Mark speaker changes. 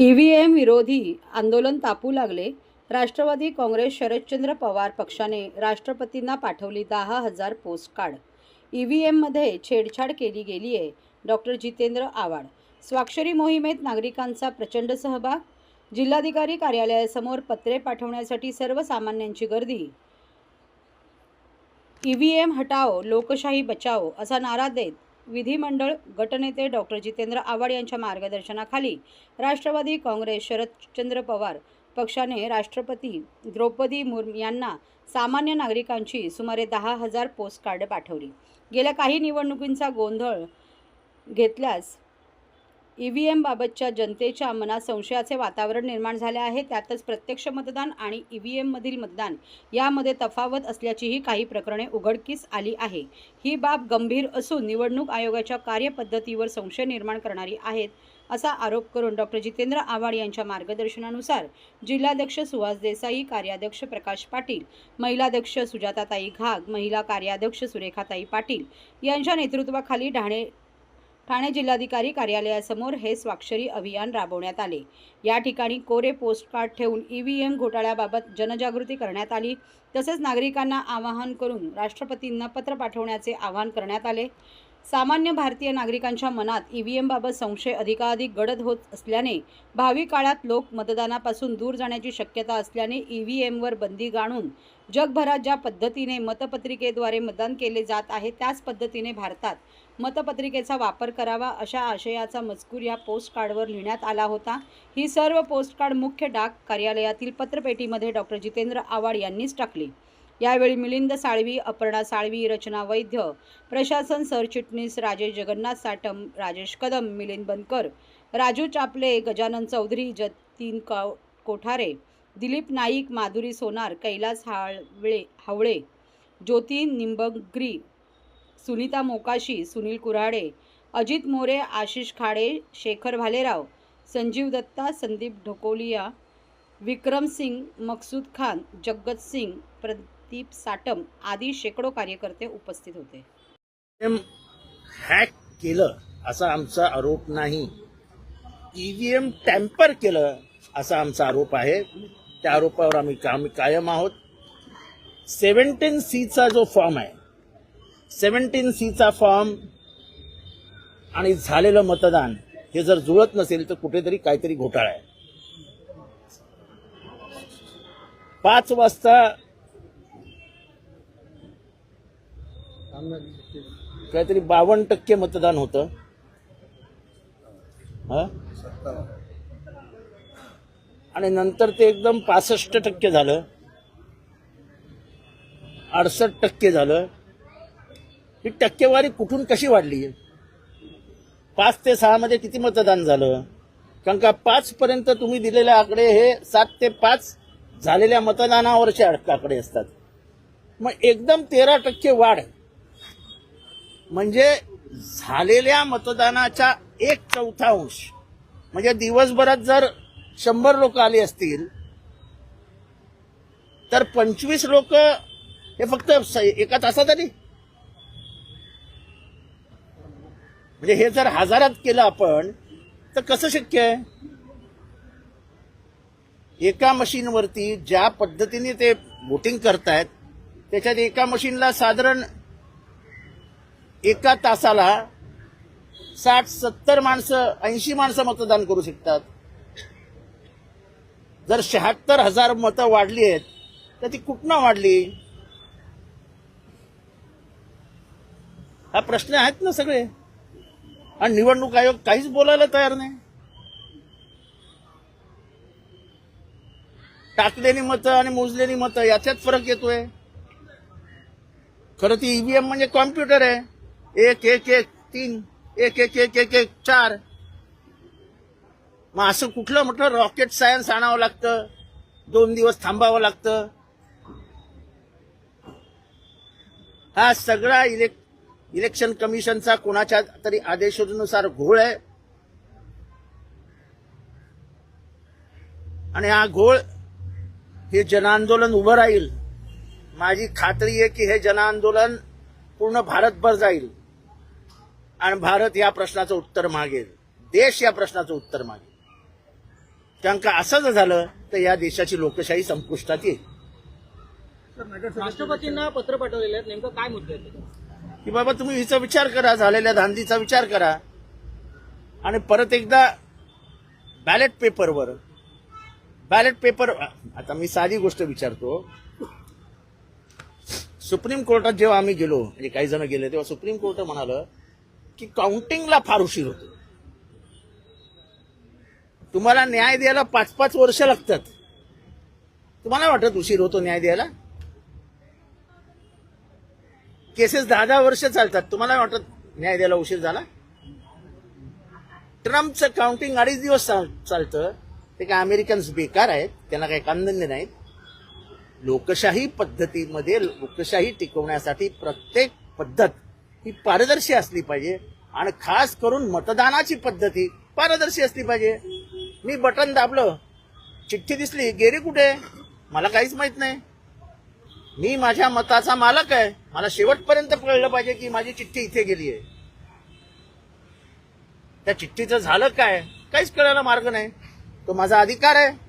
Speaker 1: E V M विरोधी आंदोलन तापू लागले. राष्ट्रवादी काँग्रेस शरदचंद्र पवार पक्षाने राष्ट्रपतींना पाठवली दहा हजार पोस्ट कार्ड ईव्हीएममध्ये छेडछाड केली गेली आहे डॉक्टर जितेंद्र आव्हाड. स्वाक्षरी मोहिमेत नागरिकांचा प्रचंड सहभाग. जिल्हाधिकारी कार्यालयासमोर पत्रे पाठवण्यासाठी सर्वसामान्यांची गर्दी. ई व्ही एम हटाओ लोकशाही बचाओ असा नारा देत विधिमंडळ गटनेते डॉक्टर जितेंद्र आव्हाड यांच्या मार्गदर्शनाखाली राष्ट्रवादी काँग्रेस शरदचंद्र पवार पक्षाने राष्ट्रपती द्रौपदी मुर्मू यांना सामान्य नागरिकांची सुमारे दहा हजार पोस्टकार्ड पाठवली. गेल्या काही निवडणुकींचा गोंधळ घेतल्यास ई व्ही एमबाबतच्या जनतेच्या मनात संशयाचे वातावरण निर्माण झाले आहे. त्यातच प्रत्यक्ष मतदान आणि ई व्ही एममधील मतदान यामध्ये तफावत असल्याचीही काही प्रकरणे उघडकीस आली आहे. ही बाब गंभीर असून निवडणूक आयोगाच्या कार्यपद्धतीवर संशय निर्माण करणारी आहेत असा आरोप करून डॉक्टर जितेंद्र आव्हाड यांच्या मार्गदर्शनानुसार जिल्हाध्यक्ष सुहास देसाई कार्याध्यक्ष प्रकाश पाटील महिलाध्यक्ष सुजाताताई घाग महिला कार्याध्यक्ष सुरेखाताई पाटील यांच्या नेतृत्वाखाली ढाणे ठाणे जिल्हाधिकारी कार्यालयासमोर हे स्वाक्षरी अभियान राबवण्यात आले. या ठिकाणी कोरे पोस्टकार्ड ठेवून ई व्ही एम घोटाळ्याबाबत जनजागृती करण्यात आली. तसेच नागरिकांना आवाहन करून राष्ट्रपतींना पत्र पाठवण्याचे आवाहन करण्यात आले. सामान्य भारतीय नागरिकांच्या मनात ई व्ही एमबाबत संशय अधिकाधिक गडद होत असल्याने भावी काळात लोक मतदानापासून दूर जाण्याची शक्यता असल्याने ई व्ही एमवर बंदी गाणून जगभरात ज्या पद्धतीने मतपत्रिकेद्वारे मतदान केले जात आहे त्याच पद्धतीने भारतात मतपत्रिकेचा वापर करावा अशा आशयाचा मजकूर या पोस्ट कार्डवर लिहिण्यात आला होता. ही सर्व पोस्ट कार्ड मुख्य डाक कार्यालयातील पत्रपेटीमध्ये डॉक्टर जितेंद्र आव्हाड यांनीच टाकली. यावेळी मिलिंद साळवी अपर्णा साळवी रचना वैद्य प्रशासन सरचिटणीस राजेश जगन्नाथ साटम राजेश कदम मिलिंद बनकर राजू चापले गजानन चौधरी जतीन का कोठारे दिलीप नाईक माधुरी सोनार कैलास हाळवळे हावळे ज्योती निंबग्री सुनीता मोकाशी सुनील कुऱ्हाडे अजित मोरे आशिष खाडे शेखर भालेराव संजीव दत्ता संदीप ढोकोलिया विक्रम सिंग मकसूद खान जगत सिंग प्रदीप साटम आदी शेकडो कार्यकर्ते उपस्थित होते.
Speaker 2: हॅक केलं असा आमचा आरोप नाही. ईव्हीएम टॅम्पर केलं असा आमचा आरोप आहे. त्या आरोपावर आम्ही काम कायम आहोत. सेवन्टीन सीचा जो फॉर्म आहे सेव्हन्टीन सीचा फॉर्म आणि झालेलं मतदान हे जर जुळत नसेल तर कुठेतरी काहीतरी घोटाळा आहे. पाच वाजता काहीतरी बावन्न टक्के मतदान होतं. आणि नंतर ते एकदम पासष्ट टक्के झालं. अडसष्ट टक्के झालं. ही टक्केवारी कुठून कशी वाढली? पाच ते सहा मध्ये किती मतदान झालं? कारण का पाच पर्यंत तुम्ही दिलेले आकडे हे सात ते पाच झालेल्या मतदानावरचे आकडे असतात. मग एकदम तेरा टक्के वाढ म्हणजे झालेल्या मतदानाचा एक चौथांश म्हणजे दिवसभरात जर शंभर लोक आली असतील तर पंचवीस लोक हे फक्त एका तासात आली. म्हणजे हे जर हजारात केलं आपण तर कसं शक्य आहे? एका मशीनवरती ज्या पद्धतीने ते वोटिंग करतायत त्याच्यात एका मशीनला साधारण एका तासाला साठ सत्तर माणसं ऐंशी माणसं मतदान करू शकतात. जर शहात्तर हजार मतं वाढली आहेत तर ती कुठनं वाढली? हा प्रश्न आहेत ना सगळे. आणि निवडणूक आयोग काहीच बोलायला तयार नाही. टाकलेली मतं आणि मोजलेली मतं याच्यात फरक येतोय. खरं ती ईव्हीएम म्हणजे कॉम्प्युटर आहे. एक एक एक तीन एक एक एक एक एक चार. मग असं कुठलं म्हटलं रॉकेट सायन्स आणावं लागतं? दोन दिवस थांबावं लागतं? हा सगळा इलेक् इलेक्शन कमिशनचा कोणाच्या तरी आदेशानुसार घोळ आहे. आणि हा घोळ हे जनआंदोलन उभं राहील. माझी खात्री आहे की हे जनआंदोलन पूर्ण भारतभर जाईल. आणि भारत या प्रश्नाचं उत्तर मागेल. देश या प्रश्नाचं उत्तर मागेल. त्यांना असं जर झालं तर या देशाची लोकशाही संपुष्टात येईल.
Speaker 3: राष्ट्रपतींना पत्र पाठवलेलं नेमकं काय मुद्दे?
Speaker 2: की बाबा तुम्ही हिचा विचार करा झालेल्या धांदीचा विचार करा. आणि परत एकदा बॅलेट पेपरवर बॅलेट पेपर आता मी साधी गोष्ट विचारतो. सुप्रीम कोर्टात जेव्हा आम्ही गेलो म्हणजे काही जण गेले तेव्हा सुप्रीम कोर्ट म्हणालं की काउंटिंगला फार उशीर होतो. तुम्हाला न्याय द्यायला पाच पाच वर्ष लागतात. तुम्हाला वाटत उशीर होतो न्याय द्यायला? केसेस दहा दहा वर्ष चालतात. तुम्हाला वाटत न्याय द्यायला उशीर झाला? ट्रम्पचं काउंटिंग अडीच दिवस चाल- चालतं. ते काय अमेरिकन्स बेकार आहेत. त्यांना काही कामधंदे नाहीत. लोकशाही पद्धतीमध्ये लोकशाही टिकवण्यासाठी प्रत्येक पद्धत ही पारदर्शी असली पाहिजे. आणि खास करून मतदानाची पद्धती पारदर्शी असली पाहिजे. मी बटन दाबलं चिठ्ठी दिसली गेली कुठे? मला काहीच माहीत नाही. मी माझ्या मताचा मालक आहे. मला शेवटपर्यंत कळलं पाहिजे की माझी चिठ्ठी इथे गेली आहे. त्या चिठ्ठीचं झालं काय? काहीच कळायला मार्ग नाही. तो माझा अधिकार आहे.